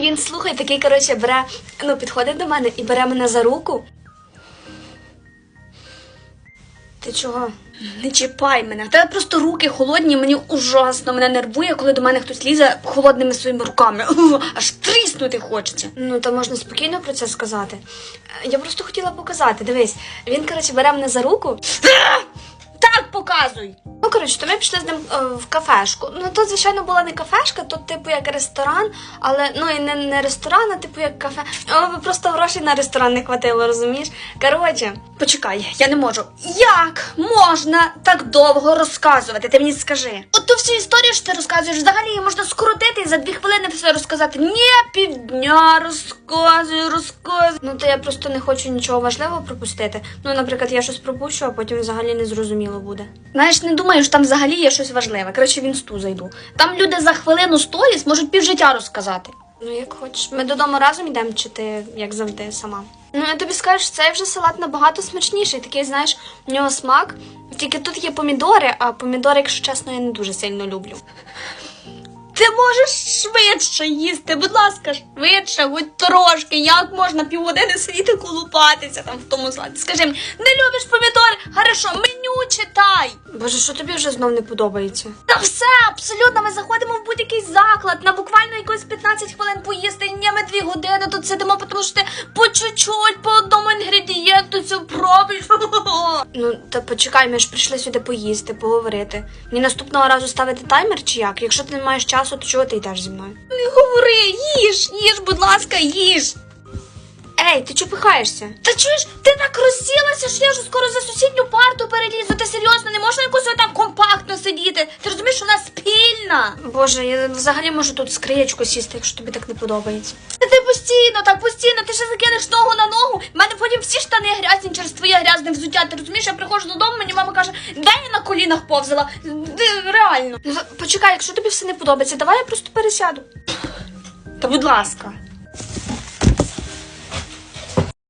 Він слухай, такий, коротше, бере, ну, підходить до мене і бере мене за руку. Ти чого? Не чіпай мене. В тебе просто руки холодні, мені ужасно мене нервує, коли до мене хтось лізе холодними своїми руками. Аж тріснути хочеться. Ну, то можна спокійно про це сказати. Я просто хотіла показати. Дивись, він, коротше, бере мене за руку. Показуй. Ну, коротше, то ми пішли з ним е, в кафешку. Ну, то, звичайно, була не кафешка, то, типу, як ресторан, але ну і не, не ресторан, а типу як кафе. О, просто грошей на ресторан не хватило, розумієш? Коротше, почекай, я не можу. Як можна так довго розказувати? Ти мені скажи. От ту всю історію, що ти розказуєш, взагалі її можна скоротити і за дві хвилини все розказати. Ні, півдня розказую, розказую. Ну, то я просто не хочу нічого важливого пропустити. Ну, наприклад, я щось пропущу, а потім взагалі не зрозуміло буде. Знаєш, не думаю, що там взагалі є щось важливе. Коротше, в інсту зайду. Там люди за хвилину сторіс можуть півжиття розказати. Ну, як хочеш. Ми додому разом йдемо, чи ти, як завжди, сама? Ну, я тобі скажу, що цей вже салат набагато смачніший. Такий, знаєш, у нього смак. Тільки тут є помідори, а помідори, якщо чесно, я не дуже сильно люблю. Ти можеш швидше їсти, будь ласка, швидше, хоч трошки. Як можна півгодини сидіти колупатися там в тому салаті? Скажи мені, не любиш помідори? Хорошо, читай. Боже, що тобі вже знов не подобається? Та все, абсолютно. Ми заходимо в будь-який заклад на буквально якось 15 хвилин поїсти. Ні, ми дві години тут сидимо, тому що ти по чуть-чуть, по одному інгредієнту це пробуєш. Ну, та почекай, ми ж прийшли сюди поїсти, поговорити. Мені наступного разу ставити таймер чи як? Якщо ти не маєш часу, то чого ти йдеш зі мною? Не говори, їж, їж, будь ласка, їж. Ей, ти чого пихаєшся? Та чуєш, ти так розсілася, що я вже скоро за сусідню парту перелізу. Ти серйозно не можна якось отак компактно сидіти. Ти розумієш, що вона спільна. Боже, я взагалі можу тут скриєчку сісти, якщо тобі так не подобається. Ти постійно, так постійно, ти ще закинеш ногу на ногу. У мене потім всі штани грязні через твоє грязне взуття. Ти розумієш, я приходжу додому, мені мама каже, де я на колінах повзала. Ти, реально. Почекай, якщо тобі все не подобається, давай я просто пересяду. Та будь ласка.